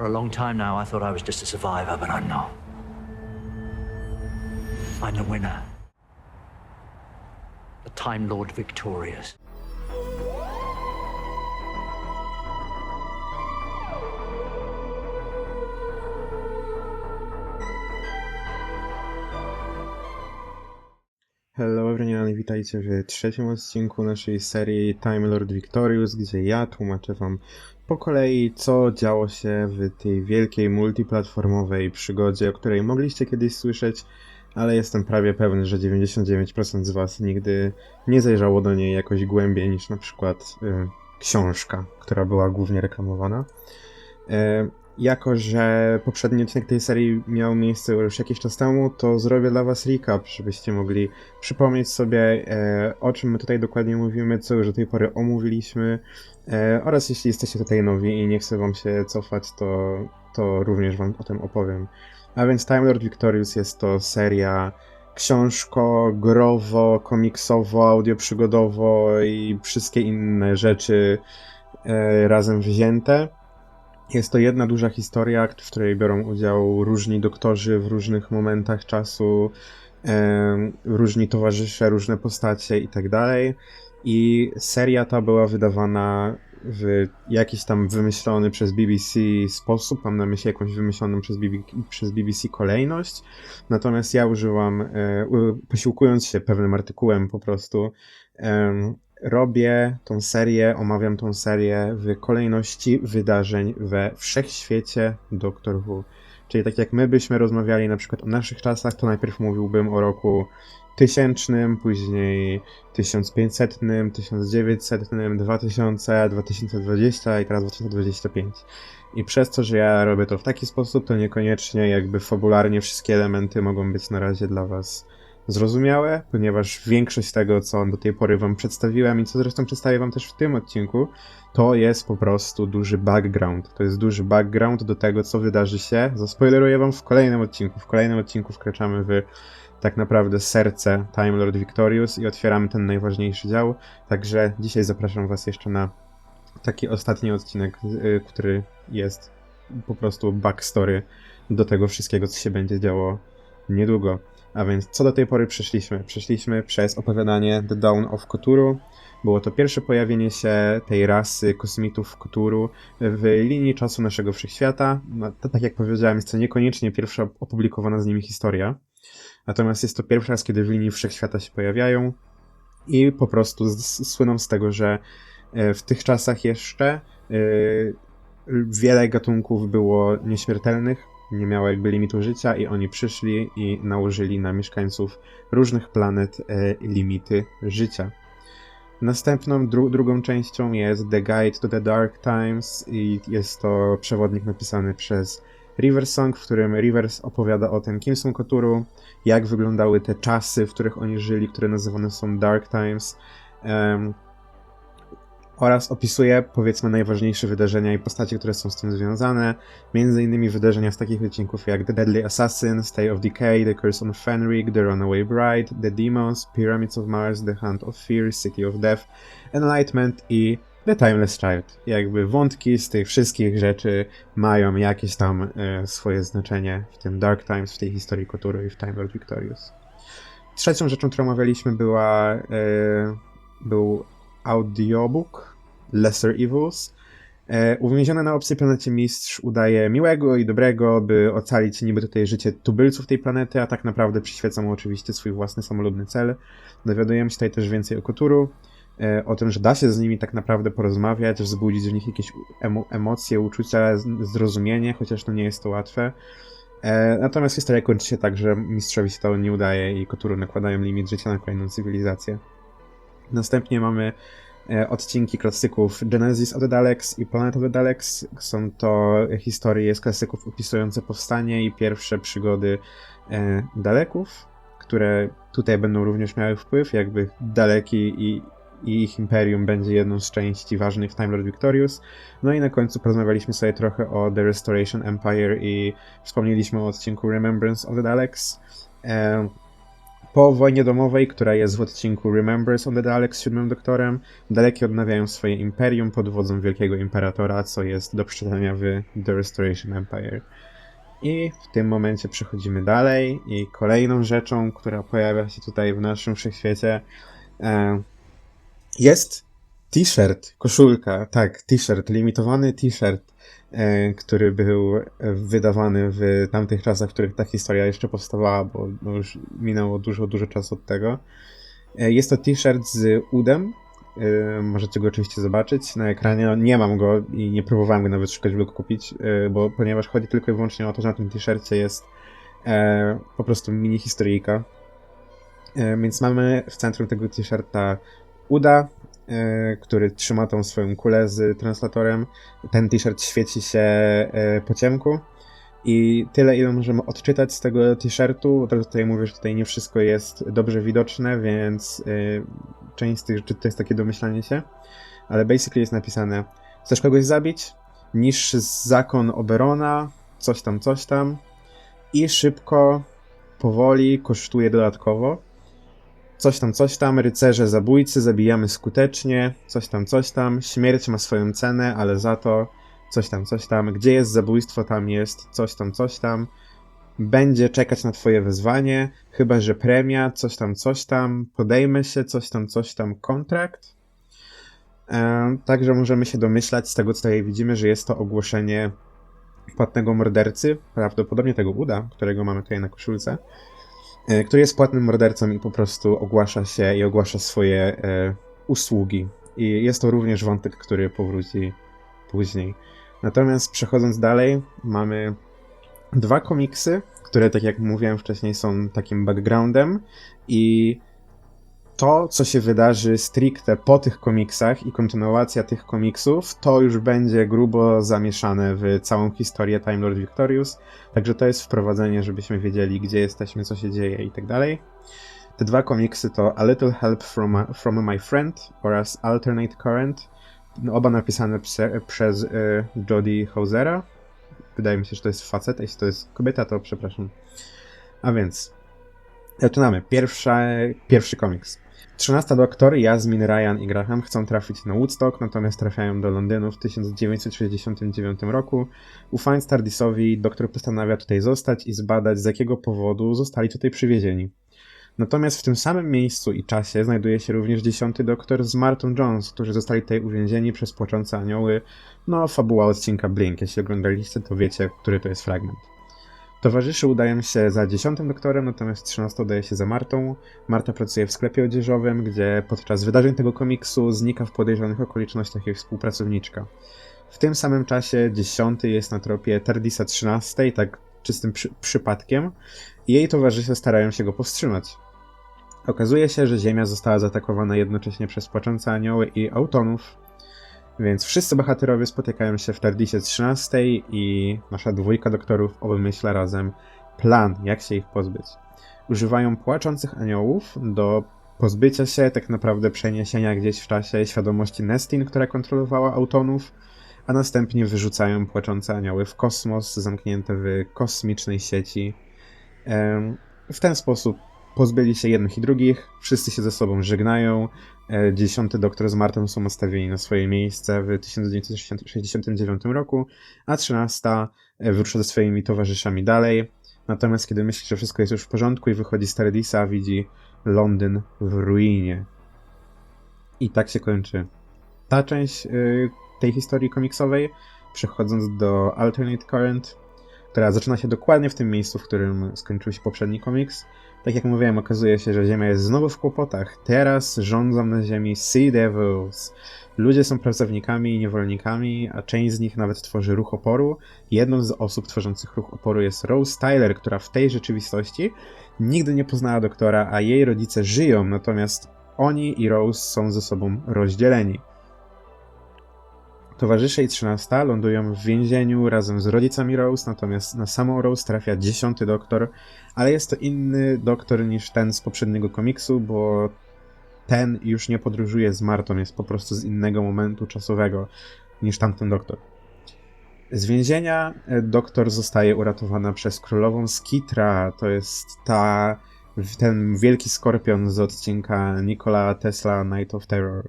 For a long time now, I thought I was just a survivor, but I'm not. I'm the winner. The Time Lord victorious. Hello everyone, witajcie w trzecim odcinku naszej serii Time Lord Victorious, gdzie ja tłumaczę wam po kolei, co działo się w tej wielkiej multiplatformowej przygodzie, o której mogliście kiedyś słyszeć, ale jestem prawie pewny, że 99% z was nigdy nie zajrzało do niej jakoś głębiej niż na przykład y, książka, która była głównie reklamowana. E, jako, że poprzedni odcinek tej serii miał miejsce już jakiś czas temu, to zrobię dla was recap, żebyście mogli przypomnieć sobie, e, o czym my tutaj dokładnie mówimy, co już do tej pory omówiliśmy, e, oraz jeśli jesteście tutaj nowi i nie chcę wam się cofać, to, to również wam o tym opowiem. A więc Time Lord Victorious jest to seria książko, growo, komiksowo, audioprzygodowo i wszystkie inne rzeczy e, razem wzięte. Jest to jedna duża historia, w której biorą udział różni doktorzy w różnych momentach czasu, różni towarzysze, różne postacie i tak. I seria ta była wydawana w jakiś tam wymyślony przez BBC sposób, mam na myśli jakąś wymyśloną przez, przez BBC kolejność. Natomiast ja użyłam, e, posiłkując się pewnym artykułem po prostu, robię tą serię, omawiam tą serię w kolejności wydarzeń we wszechświecie Doctor Who. Czyli tak jak my byśmy rozmawiali na przykład o naszych czasach, to najpierw mówiłbym o roku tysięcznym, później 1500, 1900, 2000, 2020 i teraz 2025. I przez to, że ja robię to w taki sposób, to niekoniecznie jakby fabularnie wszystkie elementy mogą być na razie dla was zrozumiałe, ponieważ większość tego, co do tej pory wam przedstawiłem i co zresztą przedstawię wam też w tym odcinku, to jest po prostu duży background. To jest duży background do tego, co wydarzy się. Zaspoileruję wam w kolejnym odcinku. W kolejnym odcinku wkraczamy w tak naprawdę serce Time Lord Victorious i otwieramy ten najważniejszy dział. Także dzisiaj zapraszam was jeszcze na taki ostatni odcinek, y, który jest po prostu backstory do tego wszystkiego, co się będzie działo niedługo. A więc co do tej pory przeszliśmy? Przeszliśmy przez opowiadanie The Dawn of Cthulhu. Było to pierwsze pojawienie się tej rasy kosmitów Cthulhu w linii czasu naszego wszechświata. No, to, tak jak powiedziałem, jest to niekoniecznie pierwsza opublikowana z nimi historia. Natomiast jest to pierwszy raz, kiedy w linii wszechświata się pojawiają i po prostu słyną z tego, że e, w tych czasach jeszcze e, wiele gatunków było nieśmiertelnych, nie miało jakby limitu życia i oni przyszli i nałożyli na mieszkańców różnych planet e, limity życia. Następną, dru drugą częścią jest The Guide to the Dark Times i jest to przewodnik napisany przez Riversong, w którym Rivers opowiada o tym, kim są Cthulhu, jak wyglądały te czasy, w których oni żyli, które nazywane są Dark Times. em, oraz opisuje, powiedzmy, najważniejsze wydarzenia i postacie, które są z tym związane. Między innymi wydarzenia z takich odcinków jak The Deadly Assassin, Stay of Decay, The Curse on Fenric, The Runaway Bride, The Demons, Pyramids of Mars, The Hunt of Fear, City of Death, Enlightenment i The Timeless Child. Jakby wątki z tych wszystkich rzeczy mają jakieś tam e, swoje znaczenie w tym Dark Times, w tej historii Cthulhu i w Time Lord Victorious. Trzecią rzeczą, którą omawialiśmy była, e, był audiobook Lesser Evils. E, uwięziony na obcej planecie mistrz udaje miłego i dobrego, by ocalić niby tutaj życie tubylców tej planety, a tak naprawdę przyświeca mu oczywiście swój własny samolubny cel. Dowiadujemy się tutaj też więcej o Koturu, e, o tym, że da się z nimi tak naprawdę porozmawiać, wzbudzić w nich jakieś emo emocje, uczucia, zrozumienie, chociaż no nie jest to łatwe. E, natomiast historia kończy się tak, że mistrzowi się to nie udaje i Koturu nakładają limit życia na kolejną cywilizację. Następnie mamy odcinki klasyków Genesis of the Daleks i Planet of the Daleks. Są to historie z klasyków opisujące powstanie i pierwsze przygody e, Daleków, które tutaj będą również miały wpływ, jakby Daleki i, i ich imperium będzie jedną z części ważnych Time Lord Victorious. No i na końcu porozmawialiśmy sobie trochę o The Restoration Empire i wspomnieliśmy o odcinku Remembrance of the Daleks. E, Po wojnie domowej, która jest w odcinku Remembers on the Daleks z siódmym doktorem, Daleki odnawiają swoje imperium pod wodzą Wielkiego Imperatora, co jest do przeczytania w The Restoration Empire. I w tym momencie przechodzimy dalej i kolejną rzeczą, która pojawia się tutaj w naszym wszechświecie e, jest t-shirt, koszulka, tak, t-shirt, limitowany t-shirt, e, który był wydawany w tamtych czasach, w których ta historia jeszcze powstawała, bo no już minęło dużo, dużo czasu od tego. E, Jest to t-shirt z udem. e, Możecie go oczywiście zobaczyć na ekranie. Nie mam go i nie próbowałem go nawet szukać, go kupić, e, bo ponieważ chodzi tylko i wyłącznie o to, że na tym t-shircie jest e, po prostu mini historyjka. E, Więc mamy w centrum tego t-shirta Uda, który trzyma tą swoją kulę z translatorem. Ten t-shirt świeci się e, po ciemku. I tyle, ile możemy odczytać z tego t-shirtu. Razu tutaj mówię, że tutaj nie wszystko jest dobrze widoczne, więc e, część z tych rzeczy to jest takie domyślanie się. Ale basically jest napisane: Chcesz kogoś zabić? Niższy zakon Oberona, coś tam, coś tam. I szybko, powoli kosztuje dodatkowo coś tam, coś tam, rycerze zabójcy, zabijamy skutecznie, coś tam, coś tam, śmierć ma swoją cenę, ale za to coś tam, coś tam, gdzie jest zabójstwo, tam jest coś tam, coś tam, będzie czekać na twoje wezwanie, chyba że premia, coś tam, coś tam, podejmę się, coś tam, coś tam, kontrakt. E, także możemy się domyślać z tego, co tutaj widzimy, że jest to ogłoszenie płatnego mordercy, prawdopodobnie tego Uda, którego mamy tutaj na koszulce który jest płatnym mordercą i po prostu ogłasza się i ogłasza swoje e, usługi. I jest to również wątek, który powróci później. Natomiast przechodząc dalej, mamy dwa komiksy, które, tak jak mówiłem wcześniej, są takim backgroundem i to, co się wydarzy stricte po tych komiksach i kontynuacja tych komiksów, to już będzie grubo zamieszane w całą historię Time Lord Victorious. Także to jest wprowadzenie, żebyśmy wiedzieli, gdzie jesteśmy, co się dzieje i tak dalej. Te dwa komiksy to A Little Help from, from My Friend oraz Alternate Current. No, Oba napisane prze, przez y, Jodie Hausera. Wydaje mi się, że to jest facet, a jeśli to jest kobieta, to przepraszam. A więc zaczynamy. Pierwsza, pierwszy komiks. 13 doktor, Jasmin, Ryan i Graham chcą trafić na Woodstock, natomiast trafiają do Londynu w 1969 roku. Ufając Tardisowi, doktor postanawia tutaj zostać i zbadać, z jakiego powodu zostali tutaj przywiezieni. Natomiast w tym samym miejscu i czasie znajduje się również dziesiąty doktor z Martą Jones, którzy zostali tutaj uwięzieni przez płaczące anioły. No, fabuła odcinka Blink. Jeśli oglądaliście, to wiecie, który to jest fragment. Towarzyszy udają się za dziesiątym doktorem, natomiast 13 udaje się za Martą. Marta pracuje w sklepie odzieżowym, gdzie podczas wydarzeń tego komiksu znika w podejrzanych okolicznościach jej współpracowniczka. W tym samym czasie dziesiąty jest na tropie Tardisa 13, tak czystym przy przypadkiem, jej towarzysze starają się go powstrzymać. Okazuje się, że Ziemia została zaatakowana jednocześnie przez płaczące anioły i autonów, więc wszyscy bohaterowie spotykają się w Tardisie 13 i nasza dwójka doktorów obmyśla razem plan, jak się ich pozbyć. Używają płaczących aniołów do pozbycia się, tak naprawdę przeniesienia gdzieś w czasie świadomości Nestin, która kontrolowała autonów, a następnie wyrzucają płaczące anioły w kosmos, zamknięte w kosmicznej sieci. W ten sposób pozbyli się jednych i drugich, wszyscy się ze sobą żegnają. E, Dziesiąty doktor z Martą są ustawieni na swoje miejsce w 1969 roku, a trzynasta e, wyrusza ze swoimi towarzyszami dalej. Natomiast kiedy myśli, że wszystko jest już w porządku i wychodzi z Tardisa, widzi Londyn w ruinie. I tak się kończy ta część y, tej historii komiksowej. Przechodząc do Alternate Current, która zaczyna się dokładnie w tym miejscu, w którym skończył się poprzedni komiks. Tak jak mówiłem, okazuje się, że Ziemia jest znowu w kłopotach. Teraz rządzą na Ziemi Sea Devils. Ludzie są pracownikami i niewolnikami, a część z nich nawet tworzy ruch oporu. Jedną z osób tworzących ruch oporu jest Rose Tyler, która w tej rzeczywistości nigdy nie poznała doktora, a jej rodzice żyją, natomiast oni i Rose są ze sobą rozdzieleni. Towarzysze i 13 lądują w więzieniu razem z rodzicami Rose, natomiast na samą Rose trafia dziesiąty doktor, ale jest to inny doktor niż ten z poprzedniego komiksu, bo ten już nie podróżuje z Martą, jest po prostu z innego momentu czasowego niż tamten doktor. Z więzienia e, doktor zostaje uratowana przez królową Skitra. To jest ta ten wielki skorpion z odcinka Nikola Tesla Night of Terror.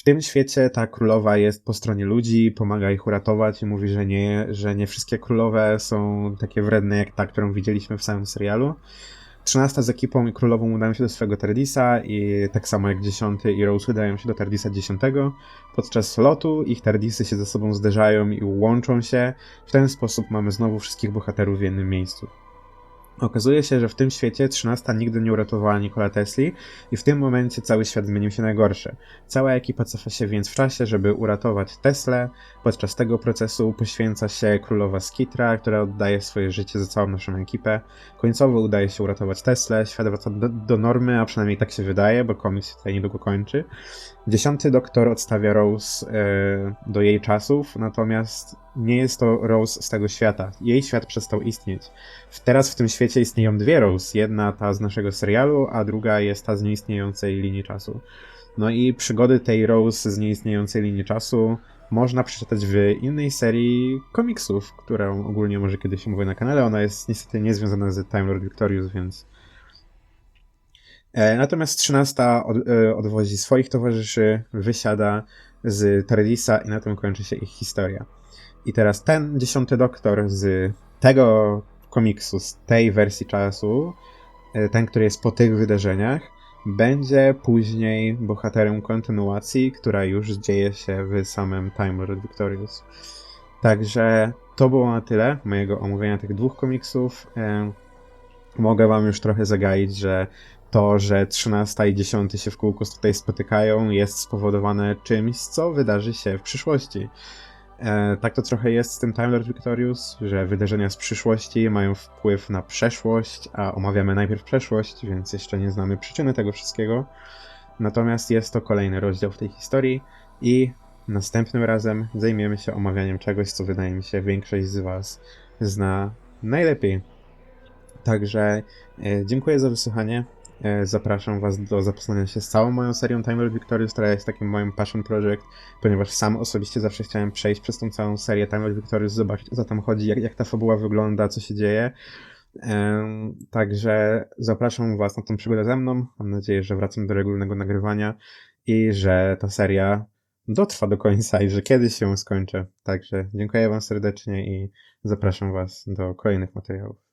W tym świecie ta królowa jest po stronie ludzi, pomaga ich uratować i mówi, że nie, że nie wszystkie królowe są takie wredne jak ta, którą widzieliśmy w samym serialu. 13 z ekipą i królową udają się do swojego Tardisa i tak samo jak 10 i Rose udają się do Tardisa 10. Podczas lotu ich Tardisy się ze sobą zderzają i łączą się. W ten sposób mamy znowu wszystkich bohaterów w jednym miejscu. Okazuje się, że w tym świecie 13 nigdy nie uratowała Nikola Tesli i w tym momencie cały świat zmienił się na gorsze. Cała ekipa cofa się więc w czasie, żeby uratować Teslę. Podczas tego procesu poświęca się królowa Skitra, która oddaje swoje życie za całą naszą ekipę. Końcowo udaje się uratować Teslę, świat wraca do, do normy, a przynajmniej tak się wydaje, bo komiks się tutaj niedługo kończy. Dziesiąty doktor odstawia Rose e, do jej czasów, natomiast nie jest to Rose z tego świata. Jej świat przestał istnieć. Teraz w tym świecie istnieją dwie Rose. Jedna ta z naszego serialu, a druga jest ta z nieistniejącej linii czasu. No i przygody tej Rose z nieistniejącej linii czasu można przeczytać w innej serii komiksów, którą ogólnie może kiedyś mówię na kanale. Ona jest niestety niezwiązana z Time Lord Victorious, więc Natomiast 13 od, e, odwozi swoich towarzyszy, wysiada z Tardisa i na tym kończy się ich historia. I teraz ten dziesiąty doktor z tego komiksu, z tej wersji czasu, e, ten, który jest po tych wydarzeniach, będzie później bohaterem kontynuacji, która już dzieje się w samym Time Lord Victorious. Także to było na tyle mojego omówienia tych dwóch komiksów. E, Mogę wam już trochę zagaić, że to, że 13 i 10 się w kółko tutaj spotykają, jest spowodowane czymś, co wydarzy się w przyszłości. E, tak to trochę jest z tym Time Lord Victorious, że wydarzenia z przyszłości mają wpływ na przeszłość, a omawiamy najpierw przeszłość, więc jeszcze nie znamy przyczyny tego wszystkiego. Natomiast jest to kolejny rozdział w tej historii i następnym razem zajmiemy się omawianiem czegoś, co wydaje mi się większość z Was zna najlepiej. Także e, dziękuję za wysłuchanie. E, Zapraszam Was do zapoznania się z całą moją serią Time Lord Victorious, która jest takim moim passion project, ponieważ sam osobiście zawsze chciałem przejść przez tą całą serię Time Lord Victorious, zobaczyć o co tam chodzi, jak, jak ta fabuła wygląda, co się dzieje. Także zapraszam Was na tą przygodę ze mną. Mam nadzieję, że wracam do regularnego nagrywania i że ta seria dotrwa do końca i że kiedyś się skończy. Także dziękuję Wam serdecznie i zapraszam Was do kolejnych materiałów.